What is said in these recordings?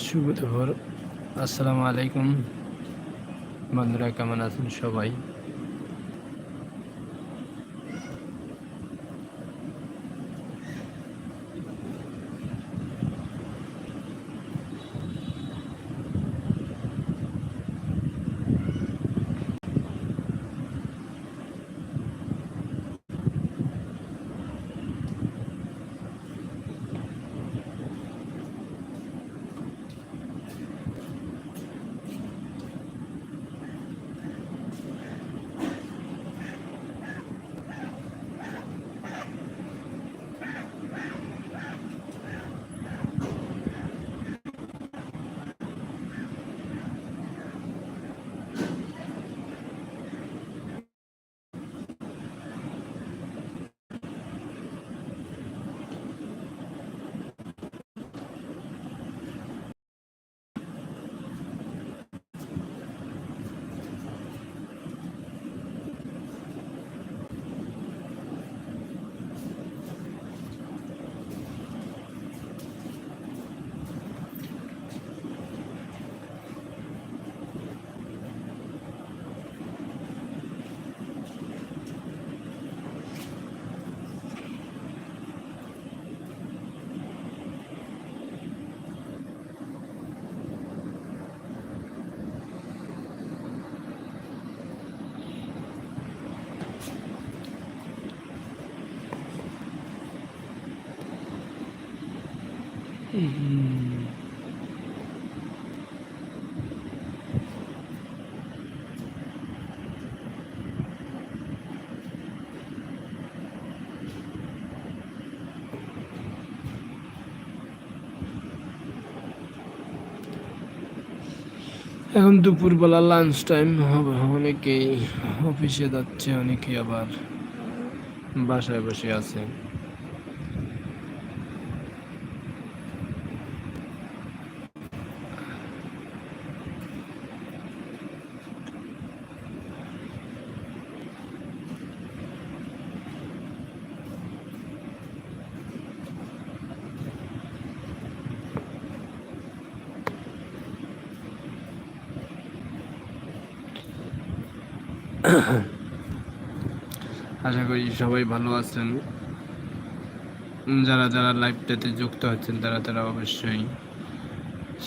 শুভ দুপুর। আসসালামু আলাইকুম। বন্ধুরা কেমন আছেন সবাই? এখন দুপুরবেলা লাঞ্চ টাইম হবে অনেকেই অফিসে যাচ্ছে অনেকেই আবার বাসায় বসে আছে। আশা করি সবাই ভালো আছেন। যারা যারা লাইভটাতে যুক্ত হচ্ছেন তারা তারা অবশ্যই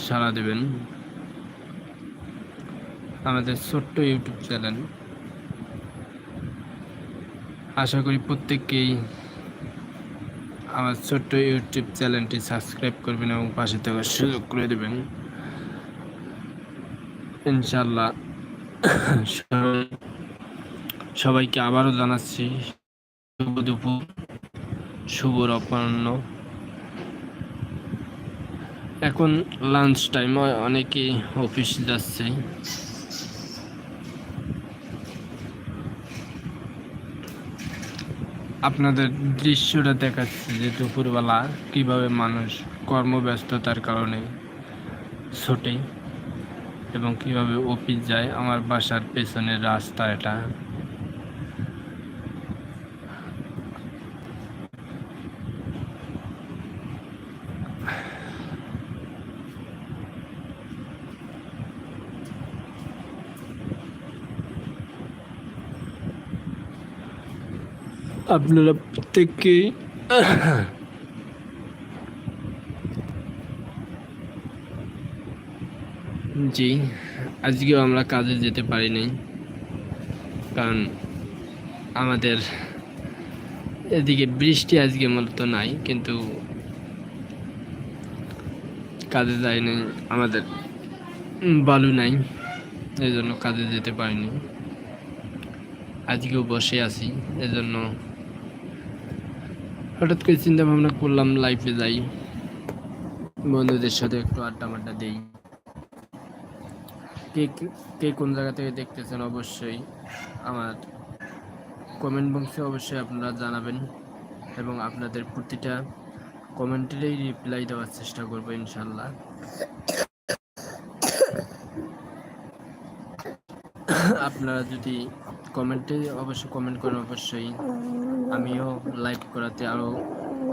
সাড়া দেবেন। আমাদের ছোট্ট ইউটিউব চ্যানেল। আশা করি প্রত্যেককেই আমার ছোট্ট ইউটিউব চ্যানেলটি সাবস্ক্রাইব করবেন এবং পাশে থাকার সুযোগ করে দেবেন। ইনশাল্লাহ সবাইকে আবারও জানাচ্ছি শুভ দুপুর, শুভ অপরাহ্ন এখন লাঞ্চ টাইম অনেকেই অফিস যাচ্ছে। আপনাদের দৃশ্যটা দেখাচ্ছে যে দুপুরবেলা কীভাবে মানুষ কর্মব্যস্ততার কারণে ছোটে এবং কীভাবে অফিস যায়। আমার বাসার পেছনের রাস্তা এটা। আপনারা প্রত্যেককেই জি, আজকেও আমরা কাজে যেতে পারি নাই। কারণ আমাদের এদিকে বৃষ্টি আজকে মূলত নাই, কিন্তু কাজে যাই নাই, আমাদের বালু নাই এই জন্য কাজে যেতে পারিনি আজকেও বসে আছি, এজন্য হঠাৎ করে চিন্তা ভাবনা করলাম লাইফে যাই। বন্ধুদের সাথে একটু আড্ডা মাড্ডা দেই। কে, কে- কোন জায়গা থেকে দেখতেছেন অবশ্যই আমার কমেন্ট বক্সে অবশ্যই আপনারা জানাবেন এবং আপনাদের প্রতিটা কমেন্টেরই রিপ্লাই দেওয়ার চেষ্টা করব ইনশাল্লাহ আপনারা যদি কমেন্টে অবশ্যই কমেন্ট করেন অবশ্যই। আমিও লাইভ করাতে আরও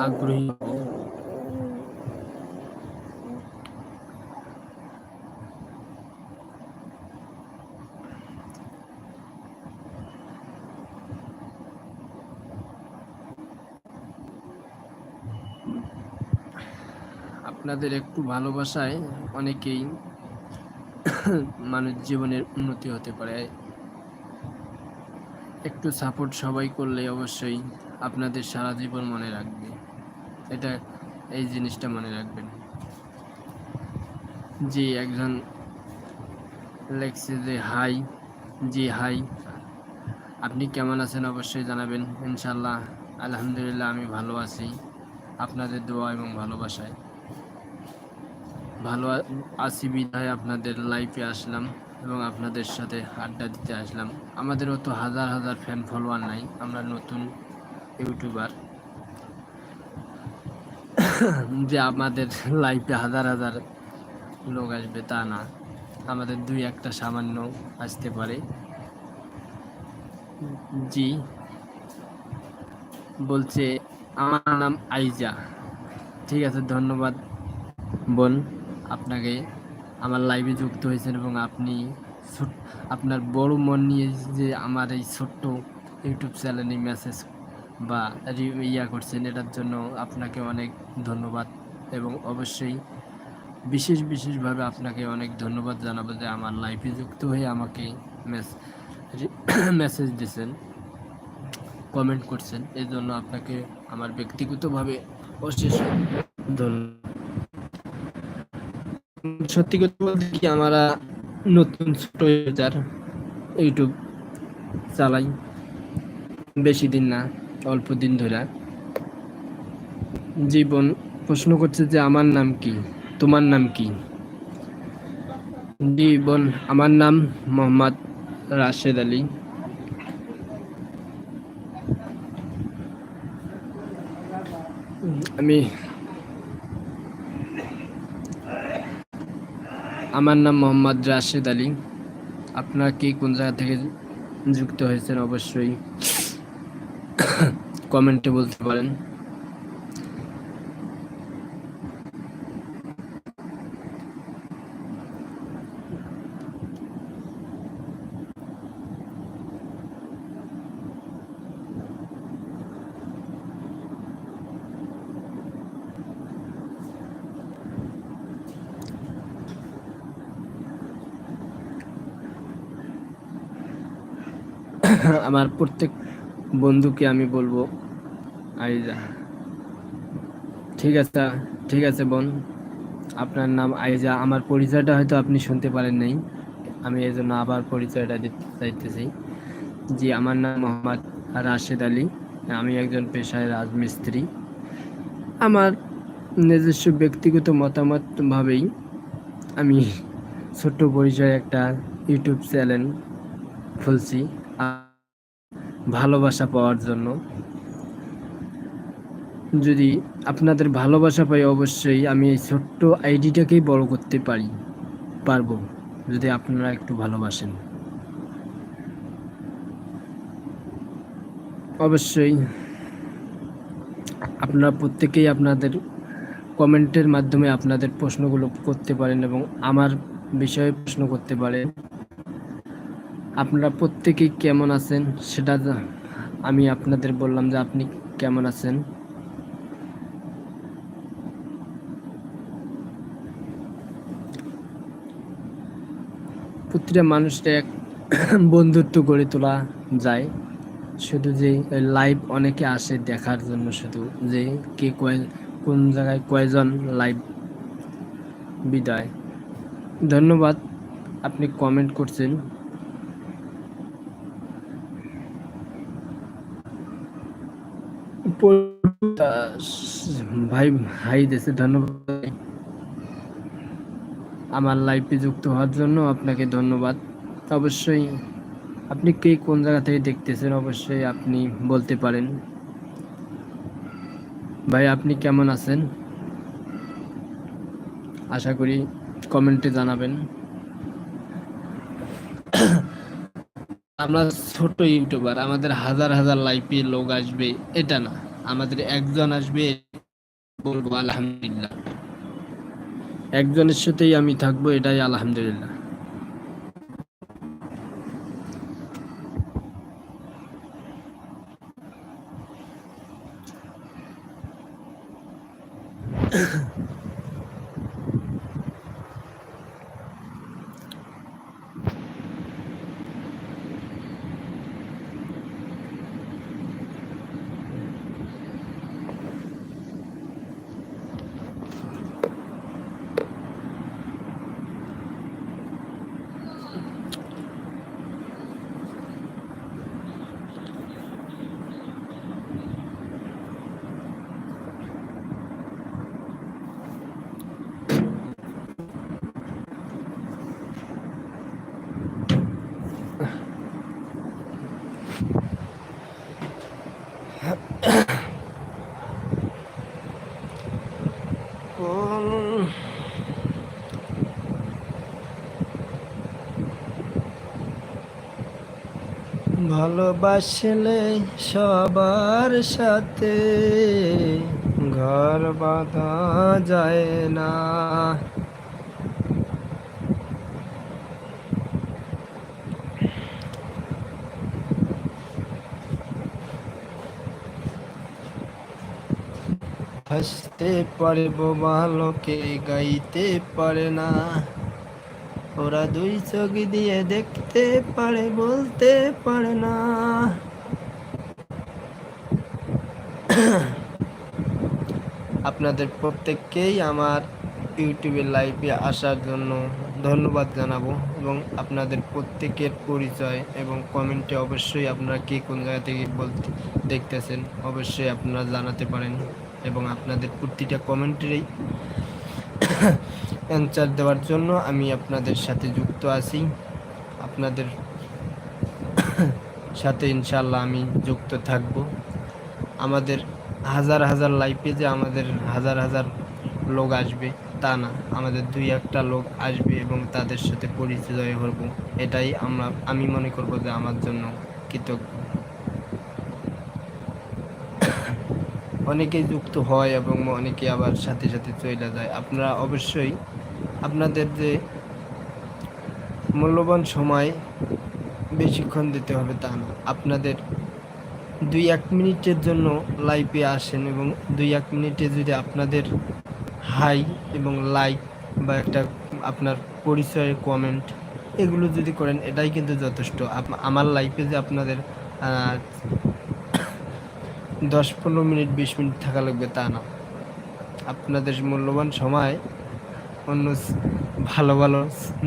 আগ্রহী হব। আপনাদের একটু ভালোবাসায় অনেকেই মানুষ জীবনের উন্নতি হতে পারে। একটু সাপোর্ট সবাই করলে অবশ্যই আপনাদের সারা জীবন মনে রাখবে। এটা এই জিনিসটা মনে রাখবেন। জি একজন লেখছে যে, হাই, জি, হাই, আপনি কেমন আছেন? অবশ্যই জানাবেন। ইনশাল্লাহ আলহামদুলিল্লাহ আমি ভালো আছি। আপনাদের দোয়া এবং ভালোবাসায়। ভালো আছি বিধায় আপনাদের লাইফে আসলাম। এবং আপনাদের সাথে আড্ডা দিতে আসলাম। আমাদেরও তো হাজার হাজার ফ্যান ফলোয়ার নাই, আমরা নতুন ইউটিউবার যে আমাদের লাইফে হাজার হাজার লোক আসবে তা না, আমাদের দুই একটা সামান্য আসতে পারে। জি, বলছে আমার নাম আইজা। ঠিক আছে, ধন্যবাদ বোন আপনাকে। আমার লাইভে যুক্ত হয়েছেন এবং আপনি আপনার বড় মন নিয়ে যে আমার এই ছোট্ট ইউটিউব চ্যানেলে মেসেজ বা ইয়া করছেন, এটার জন্য আপনাকে অনেক ধন্যবাদ এবং অবশ্যই বিশেষ বিশেষভাবে আপনাকে অনেক ধন্যবাদ জানাব যে আমার লাইফে যুক্ত হয়ে আমাকে মেস- মেসেজ দিয়েছেন কমেন্ট করছেন। এই জন্য আপনাকে আমার ব্যক্তিগতভাবে অশেষ ধন্যবাদ। সত্যি কথা বলতে কি আমরা নতুন ছোট ইউজার ইউটিউব চালাই। বেশি দিন না, অল্প দিন ধরে। জীবন প্রশ্ন করছে যে আমার নাম কি? তোমার নাম কি? জীবন, আমার নাম মোহাম্মদ রাশেদ আলী। আমি আমার নাম মোহাম্মদ রাশেদ আলী। আপনারা কি কোন জায়গা থেকে যুক্ত হয়েছেন? অবশ্যই কমেন্টে বলতে পারেন। আমার প্রত্যেক বন্ধুকে আমি বলব আইজা ঠিক আছে ঠিক আছে বোন। আপনার নাম আইজা। আমার পরিচয়টা হয়তো আপনি শুনতে পারেন নাই। আমি এই জন্য আবার পরিচয়টা দিতে চাইতেছি জি আমার নাম মোহাম্মদ রাশেদ আলী। আমি একজন পেশায় রাজমিস্ত্রি। আমার নিজস্ব ব্যক্তিগত মতামতভাবেই আমি ছোট্ট পরিচয় একটা ইউটিউব চ্যানেল খুলছি। ভালোবাসা পাওয়ার জন্য। যদি আপনাদের ভালোবাসা পাই, অবশ্যই আমি এই ছোট্ট আইডিটাকেই বড় করতে পারি, পারব, যদি আপনারা একটু ভালোবাসেন। অবশ্যই আপনারা প্রত্যেকেই আপনাদের কমেন্টের মাধ্যমে আপনাদের প্রশ্নগুলো করতে পারেন এবং আমার বিষয়ে প্রশ্ন করতে পারেন। আপনারা প্রত্যেকেই কেমন আছেন সেটা আমি আপনাদের বললাম যে আপনি কেমন আছেন। প্রতিটা মানুষটা এক বন্ধুত্ব গড়ে তোলা যায়। শুধু যে লাইভ অনেকে আসে দেখার জন্য শুধু যে কে কয়, কোন জায়গায় কয়জন লাইভ বিদায়। ধন্যবাদ, আপনি কমেন্ট করছেন। ভাই ভাই দেশে ধন্যবাদ। আমার লাইফে যুক্ত হওয়ার জন্য আপনাকে ধন্যবাদ। অবশ্যই আপনি কে কোন জায়গা থেকে দেখতেছেন অবশ্যই আপনি বলতে পারেন। ভাই, আপনি কেমন আছেন? আশা করি কমেন্টে জানাবেন। আমরা ছোট ইউটিউবার আমাদের হাজার হাজার লাইফে লোক আসবে, এটা না। আমাদের একজন আসবে বলব আলহামদুলিল্লাহ। একজনের সাথেই আমি থাকব এটাই আলহামদুলিল্লাহ। ভালোবাসলে সবার সাথে ঘর বাঁধা যায় না। হাসতে পারব ভালোকে গাইতে পারে না। ওরা দুই চোখ দিয়ে দেখতে পারে, বলতে পারে না। আপনাদের প্রত্যেককেই আমার ইউটিউবের লাইভে আসার জন্য ধন্যবাদ জানাব এবং আপনাদের প্রত্যেকের পরিচয় এবং কমেন্টে অবশ্যই আপনারা কে কোন জায়গা থেকে বলতে, দেখতেছেন অবশ্যই আপনারা জানাতে পারেন এবং আপনাদের প্রতিটা কমেন্টেরই অ্যান্সার দেওয়ার জন্য আমি আপনাদের সাথে যুক্ত আছি। আপনাদের সাথে ইনশাল্লাহ আমি যুক্ত থাকব। আমাদের হাজার হাজার লাইফে যে আমাদের হাজার হাজার লোক আসবে, তা না। আমাদের দুই একটা লোক আসবে এবং তাদের সাথে পরিচয় হব। এটাই আমরা, আমি মনে করব যে আমার জন্য কৃতজ্ঞ। অনেকেই যুক্ত হয় এবং অনেকে আবার সাথে সাথে চলে যায়। আপনারা অবশ্যই আপনাদের যে মূল্যবান সময় বেশিক্ষণ দিতে হবে তা না। আপনাদের দুই এক মিনিটের জন্য লাইভে আসেন এবং দুই এক মিনিটে যদি আপনাদের হাই এবং লাইক বা একটা আপনার পরিচয়ের কমেন্ট এগুলো যদি করেন, এটাই কিন্তু যথেষ্ট। আমার লাইফে যে আপনাদের দশ পনেরো মিনিট, বিশ মিনিট থাকা লাগবে তা না। আপনাদের মূল্যবান সময় অন্য ভালো ভালো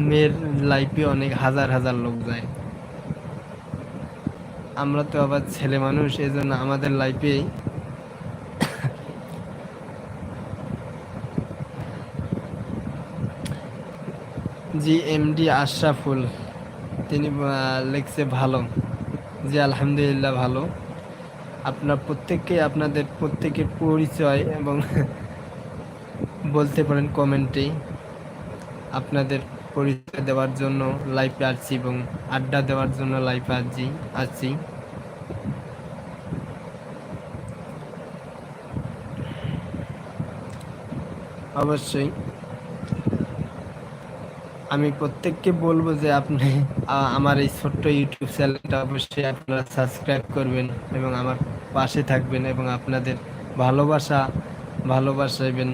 মেয়ের লাইফে অনেক হাজার হাজার লোক যায়। আমরা তো আবার ছেলে মানুষ এই জন্য আমাদের লাইফে জি এমডি আশরাফুল, তিনি লিখছে ভালো। জি, আলহামদুলিল্লাহ ভালো। আপনার প্রত্যেককে, আপনাদের প্রত্যেকের পরিচয় এবং বলতে পারেন কমেন্টে আপনাদের পরিচয় দেওয়ার জন্য লাইভে আসছি এবং আড্ডা দেওয়ার জন্য লাইভে আসছি আসছি অবশ্যই। আমি প্রত্যেককে বলব যে আপনি আমার এই ছোট্ট ইউটিউব চ্যানেলটা অবশ্যই আপনারা সাবস্ক্রাইব করবেন এবং আমার পাশে থাকবেন এবং আপনাদের ভালোবাসা ভালোবাসাইবেন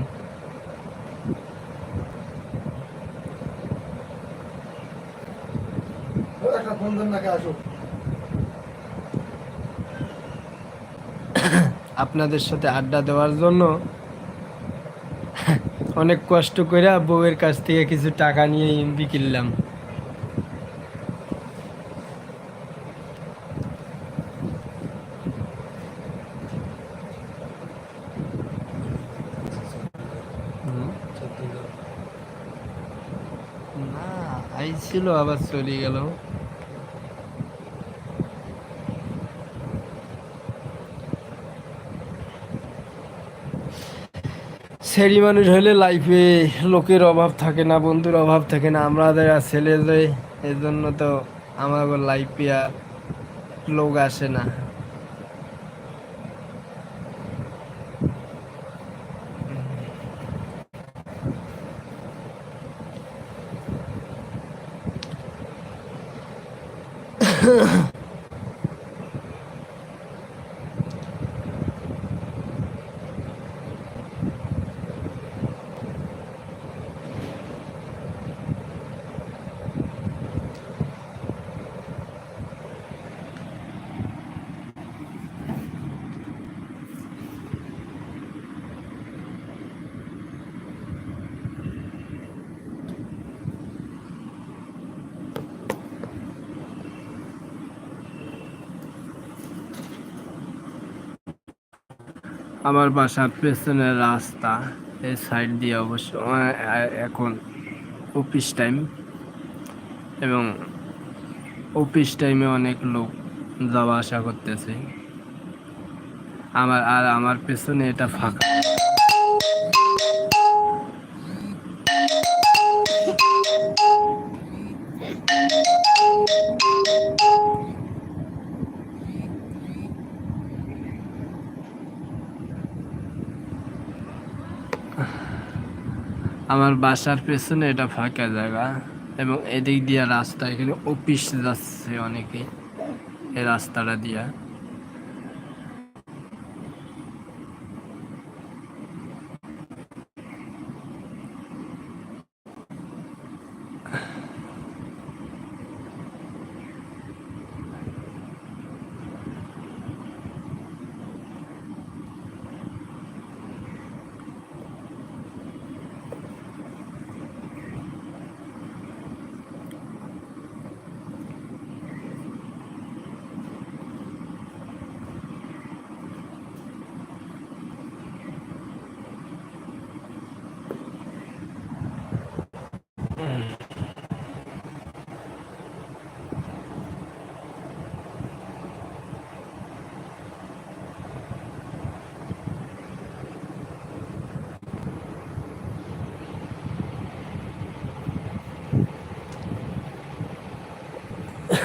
আপনাদের সাথে আড্ডা দেওয়ার জন্য অনেক কষ্ট করে বউয়ের কাছ থেকে কিছু টাকা নিয়ে এমবি কিনলাম। না আইছিল আবার চলে গেল। সেরি মানুষ হলে লাইফে লোকের অভাব থাকে না, বন্ধুর অভাব থাকে না। আমাদের আর ছেলে এই জন্য তো আমাদের লাইফে আর লোক আসে না। আমার বাসার পেছনের রাস্তা, এই সাইড দিয়ে অবশ্য এখন অফিস টাইম এবং অফিস টাইমে অনেক লোক যাওয়া আসা করতেছে। আমার, আর আমার পেছনে এটা ফাঁকা। আমার বাসার পেছনে এটা ফাঁকা জায়গা এবং এদিক দিয়া রাস্তা, এখানে অফিস যাচ্ছে অনেকে, এই রাস্তাটা দিয়া।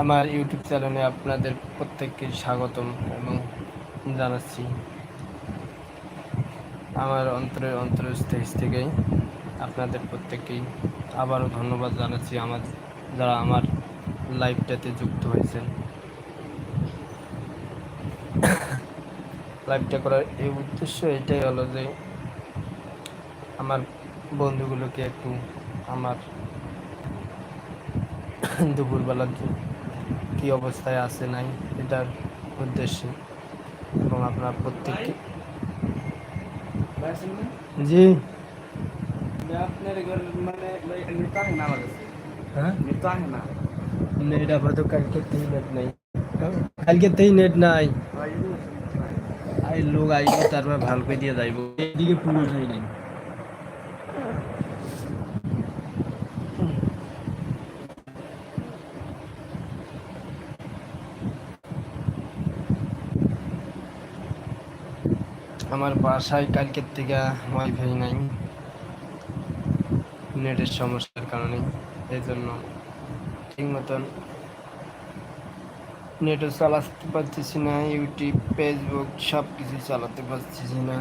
আমার ইউটিউব চ্যানেলে আপনাদের প্রত্যেককে স্বাগতম এবং জানাচ্ছি। আমার অন্তরের অন্তরস্থ থেকে আপনাদের প্রত্যেককেই আবারও ধন্যবাদ জানাচ্ছি আমার, যারা আমার লাইভটাতে যুক্ত হয়েছেন। লাইভটা করার এই উদ্দেশ্য এটাই হলো যে, আমার বন্ধুগুলোকে একটু আমার দুপুরবেলা কি- অবস্থায় আছে নাই, এটার উদ্দেশ্যে এবং আপনার প্রত্যেককে। জি। কালকে তেই নেট নাই। কালকে তেই নেট নাই। লোক আইব তারপর ভালো দিয়ে যাইব। এদিকে পুরো নাই। আমার বাসায় কালকের থেকে ওয়াইফাই নাই। নেটের সমস্যার কারণে এই জন্য ঠিক মতন নেটও চালাতে পারতেছি না ইউটিউব ফেসবুক সব কিছু চালাতে পারতেছি না।